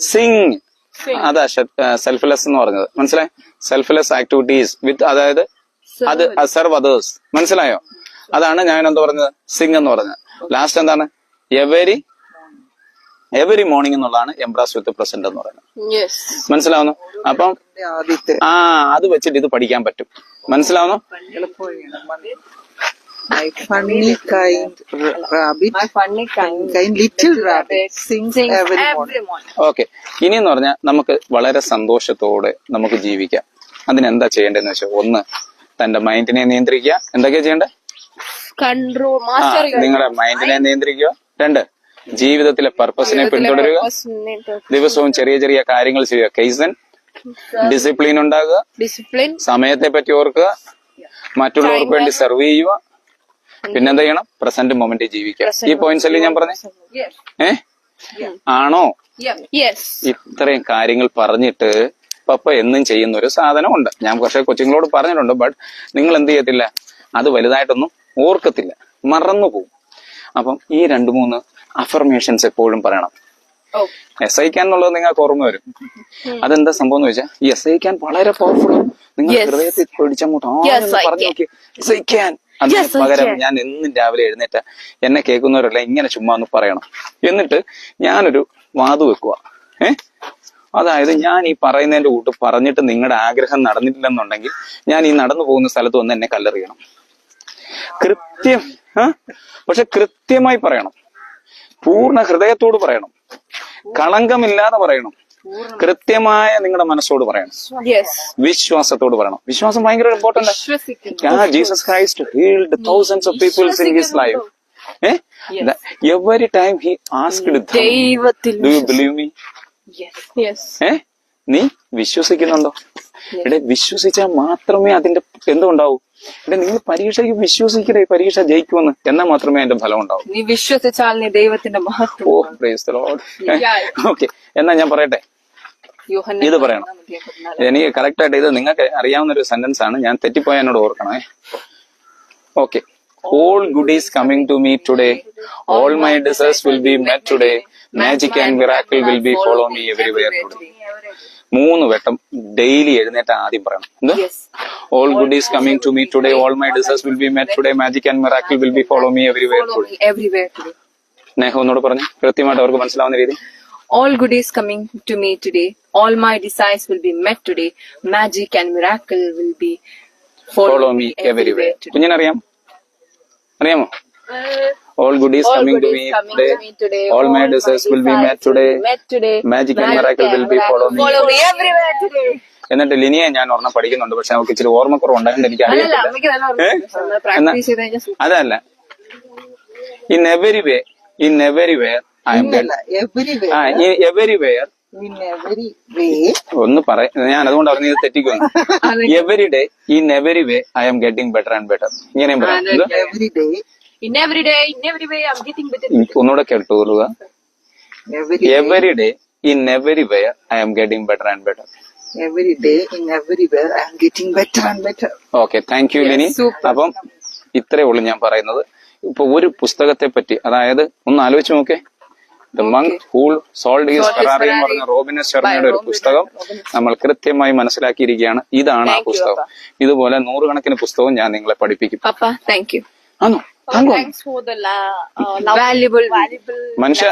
സിംഗ് അതാ സെൽഫ്ലെസ് എന്ന് പറഞ്ഞത്. മനസ്സിലായി? സെൽഫ്ലെസ് ആക്ടിവിറ്റീസ് വിത്ത് അതായത് അത് സെർവ് അതേഴ്സ് മനസ്സിലായോ? അതാണ് ഞാൻ എന്താ പറഞ്ഞത്? സിംഗ് എന്ന് പറഞ്ഞത്. ലാസ്റ്റ് എന്താണ്? എവരി എവരി മോർണിംഗ് എന്നുള്ളതാണ് എംബ്രാസ് വിത്ത് പ്രസന്റ് എന്ന് പറയുന്നത്. മനസ്സിലാവുന്നു? അപ്പം ആ അത് വെച്ചിട്ട് ഇത് പഠിക്കാൻ പറ്റും. മനസ്സിലാവുന്നു? My funny kind r- rabbit my funny kind kind little rabbit sings every morning. Every morning okay ഇനിയെന്ന് പറഞ്ഞാൽ നമുക്ക് വളരെ സന്തോഷത്തോടെ നമുക്ക് ജീവിക്കാം. അതിനെന്താ ചെയ്യേണ്ടതെന്ന് വെച്ചാൽ ഒന്ന് തന്റെ മൈൻഡിനെ നിയന്ത്രിക്കുക. എന്തൊക്കെയാ ചെയ്യേണ്ടത്? കൺട്രോൾ നിങ്ങളുടെ മൈൻഡിനെ നിയന്ത്രിക്കുക. രണ്ട് ജീവിതത്തിലെ പർപ്പസിനെ പിന്തുടരുക ദിവസവും ചെറിയ ചെറിയ കാര്യങ്ങൾ ചെയ്യുക. കൈസൻ ഡിസിപ്ലിൻ ഉണ്ടാകുക ഡിസിപ്ലിൻ സമയത്തെ പറ്റി ഓർക്കുക മറ്റുള്ളവർക്ക് വേണ്ടി സെർവ് ചെയ്യുക. പിന്നെന്താ ചെയ്യണം? പ്രസന്റ് മൊമെന്റ് ജീവിക്കുക. ഈ പോയിന്റ്സ് അല്ലേ ഞാൻ പറഞ്ഞേ. ഏ? ആണോ. ഇത്രയും കാര്യങ്ങൾ പറഞ്ഞിട്ട് പപ്പ എന്നും ചെയ്യുന്ന ഒരു സാധനമുണ്ട്. ഞാൻ കുറച്ച് കൊച്ചുങ്ങളോട് പറഞ്ഞിട്ടുണ്ട് ബട്ട് നിങ്ങൾ എന്ത് ചെയ്യത്തില്ല? അത് വലുതായിട്ടൊന്നും ഓർക്കത്തില്ല. മറന്നു പോകും അപ്പം ഈ രണ്ട് മൂന്ന് അഫർമേഷൻസ് എപ്പോഴും പറയണം. എസ് ഐ ക്യാൻ എന്നുള്ളത് നിങ്ങൾക്ക് ഓർമ്മ വരും. അതെന്താ സംഭവം എന്ന് വെച്ചാൽ ഈ എസ് ഐ ക്യാൻ വളരെ പവർഫുൾ നിങ്ങൾ ഹൃദയത്തിൽ പിടിച്ചങ്ങോട്ട് പറഞ്ഞു നോക്കി. എസ് ഐ ക്യാൻ അതിന് Yes, പകരം ഞാൻ എന്നും രാവിലെ എഴുന്നേറ്റ. എന്നെ കേൾക്കുന്നവരെല്ലാം ഇങ്ങനെ ചുമ്മാ ഒന്ന് പറയണം. എന്നിട്ട് ഞാനൊരു വാതു വെക്കുക ഏഹ് അതായത് ഞാൻ ഈ പറയുന്നതിന്റെ കൂട്ട് പറഞ്ഞിട്ട് നിങ്ങളുടെ ആഗ്രഹം നടന്നിട്ടില്ലെന്നുണ്ടെങ്കിൽ ഞാൻ ഈ നടന്നു പോകുന്ന സ്ഥലത്ത് വന്ന് എന്നെ കല്ലെറിയണം. കൃത്യം പക്ഷെ കൃത്യമായി പറയണം. പൂർണ ഹൃദയത്തോട് പറയണം. കളങ്കമില്ലാതെ പറയണം. കൃത്യമായ നിങ്ങളുടെ മനസ്സോട് പറയണം. വിശ്വാസത്തോട് പറയണം. വിശ്വാസം ഭയങ്കര important Jesus Christ healed thousands of peoples in his life every time he asked do you believe me ഏ നീ വിശ്വസിക്കുന്നുണ്ടോ? ഇവിടെ വിശ്വസിച്ചാൽ മാത്രമേ അതിന്റെ എന്തുണ്ടാവൂ? ഇവിടെ നിങ്ങൾ പരീക്ഷയ്ക്ക് വിശ്വസിക്കണേ പരീക്ഷ ജയിക്കുമെന്ന്. എന്നാൽ മാത്രമേ അതിന്റെ ഫലം ഉണ്ടാവും. നീ വിശ്വസിച്ചാൽ നീ ദൈവത്തിന്റെ മഹത്വം. ഓ പ്രൈസ് ലോഡ് ഓക്കെ എന്നാ ഞാൻ പറയട്ടെ. ഇത് പറയണം. എനിക്ക് കറക്റ്റ് ആയിട്ട് ഇത് നിങ്ങൾക്ക് അറിയാവുന്ന ഒരു സെന്റൻസ് ആണ്. ഞാൻ തെറ്റിപ്പോയ എന്നോട് ഓർക്കണേ. Okay all good is coming to me today all my desires will be met today magic and miracle will be follow me everywhere today മൂന്ന് വട്ടം ഡെയിലി എഴുന്നേറ്റ് ആദ്യം പറയണം. എന്ത്? All is coming to me today all my desires will be met today magic and miracle will be follow me every today everywhere today സ്നേഹം ഒന്നുകൂടെ പറഞ്ഞു. കൃത്യമായിട്ട് അവർക്ക് മനസ്സിലാവുന്ന രീതി. All good is coming to me today all my desires will be met today magic and miracle will be follow me every today. കുഞ്ഞിനറിയാം അറിയാമോ? All good is coming to me today. All my desires will be met today. Magic and miracle will be follow me. Follow me. Everywhere today. എന്നിട്ട് ലിനിയെ ഞാൻ ഒരെണ്ണം പഠിക്കുന്നുണ്ട്. പക്ഷെ നമുക്ക് ഇച്ചിരി ഓർമ്മക്കുറവ് ഉണ്ടായിട്ട് എനിക്ക് അറിയത്തില്ല. അതല്ല. In every way in everywhere I'm everywhere in every way ഒന്ന് പറ ഞാൻ അതുകൊണ്ട് അവർ ഇത് തെറ്റിക്കുന്നു every day in every way I'm getting better and better ഇങ്ങനെയും പറയാം ഇത് every day In every day, in every way, I'm getting better. ഒന്നുകൂടെ കേട്ടുകൊള്ളുക every day. Every day in everywhere I'm getting better and better every day in everywhere I am getting better and better. Okay thank you Lini അപ്പം ഇത്രേ ഉള്ളൂ ഞാൻ പറയുന്നത്. ഇപ്പൊ ഒരു പുസ്തകത്തെ പറ്റി അതായത് ഒന്ന് ആലോചിച്ച് നോക്കേ the monk who sold his Ferrari എന്ന് പറഞ്ഞ റോബിന ശർമ്മയുടെ ഒരു പുസ്തകം നമ്മൾ കൃത്യമായി മനസ്സിലാക്കിയിരിക്കുകയാണ്. ഇതാണ് ആ പുസ്തകം. ഇതുപോലെ നൂറുകണക്കിന് പുസ്തകവും ഞാൻ നിങ്ങളെ പഠിപ്പിക്കും. പപ്പ താങ്ക് യു ആണോ? ಹಂಗ? ಹೋದಲ್ಲ ವ್ಯಾಲ್ಯೂಬಲ್ ಮನುಷ್ಯ